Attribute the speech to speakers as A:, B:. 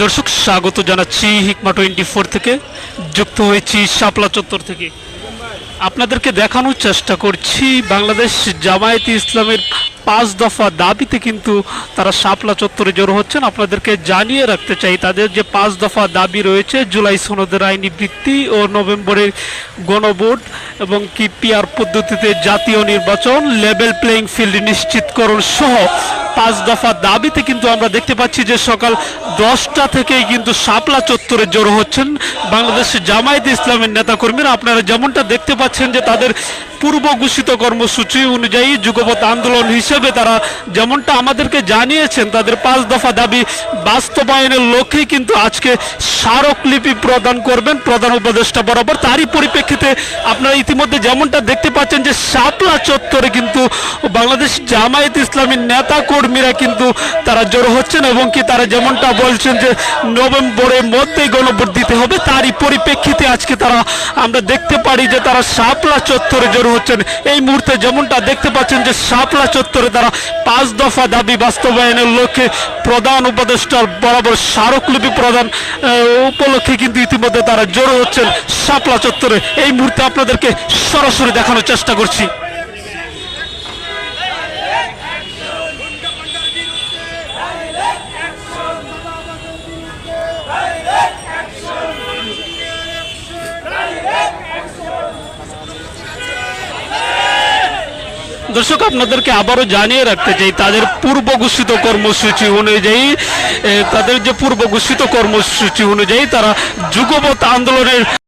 A: দর্শক, স্বাগত জানাচ্ছি হিকমা টোয়েন্টি ফোর থেকে, যুক্ত হয়েছি শাপলা চত্বর থেকে। আপনাদেরকে দেখানোর চেষ্টা করছি, বাংলাদেশ জামায়াত ইসলামের পাঁচ দফা দাবিতে কিন্তু তারা শাপলা চত্বরে জড়ো হচ্ছেন। আপনাদেরকে জানিয়ে রাখতে চাই, তাদের যে পাঁচ দফা দাবি রয়েছে, জুলাই সনদের আইনি বৃত্তি ও নভেম্বরের গণভোট এবং কি পিআর পদ্ধতিতে জাতীয় নির্বাচন, লেভেল প্লেইং ফিল্ড নিশ্চিতকরণ সহ পাঁচ দফা দাবিতে কিন্তু আমরা দেখতে পাচ্ছি যে সকাল দশটা থেকেই কিন্তু শাপলা চত্বরে জড়ো হচ্ছেন বাংলাদেশ জামায়াত ইসলামের নেতাকর্মীরা। আপনারা যেমনটা দেখতে পাচ্ছেন যে তাদের পূর্ব ঘোষিত কর্মসূচি অনুযায়ী যুগপথ আন্দোলন হিসেবে তারা যেমনটা আমাদেরকে জানিয়েছেন, তাদের পাঁচ দফা দাবি বাস্তবায়নের লক্ষ্যে কিন্তু আজকে স্মারকলিপি প্রদান করবেন প্রধান উপদেষ্টা বরাবর। তারই পরিপ্রেক্ষিতে আপনারা ইতিমধ্যে যেমনটা দেখতে পাচ্ছেন যে শাপলা চত্বরে কিন্তু বাংলাদেশ জামায়াত ইসলামীর নেতা কর্মীরা কিন্তু তারা জড়ো হচ্ছেন এবং কি তারা যেমনটা বলছেন যে নভেম্বরের মধ্যেই গণভোট দিতে হবে, তারই পরিপ্রেক্ষিতে আজকে তারা আমরা দেখতে পারি যে তারা শাপলা চত্বরে জড়ো হচ্ছেন। এই মুহূর্তে যেমনটা দেখতে পাচ্ছেন যে শাপলা চত্বরে তারা পাঁচ দফা দাবি বাস্তবায়নের লক্ষ্যে প্রধান উপদেষ্টার বরাবর স্মারকলিপি প্রদান উপলক্ষে কিন্তু ইতিমধ্যে তারা জড়ো হচ্ছেন শাপলা চত্বরে। এই মুহূর্তে আপনাদেরকে সরাসরি দেখানোর চেষ্টা করছি। দর্শক, আপনাদেরকে আবারও জানিয়ে রাখতে চাই, তাদের পূর্ব ঘোষিত কর্মসূচি অনুযায়ী তাদের যে পূর্ব ঘোষিত কর্মসূচি অনুযায়ী তারা যুগবত আন্দোলনের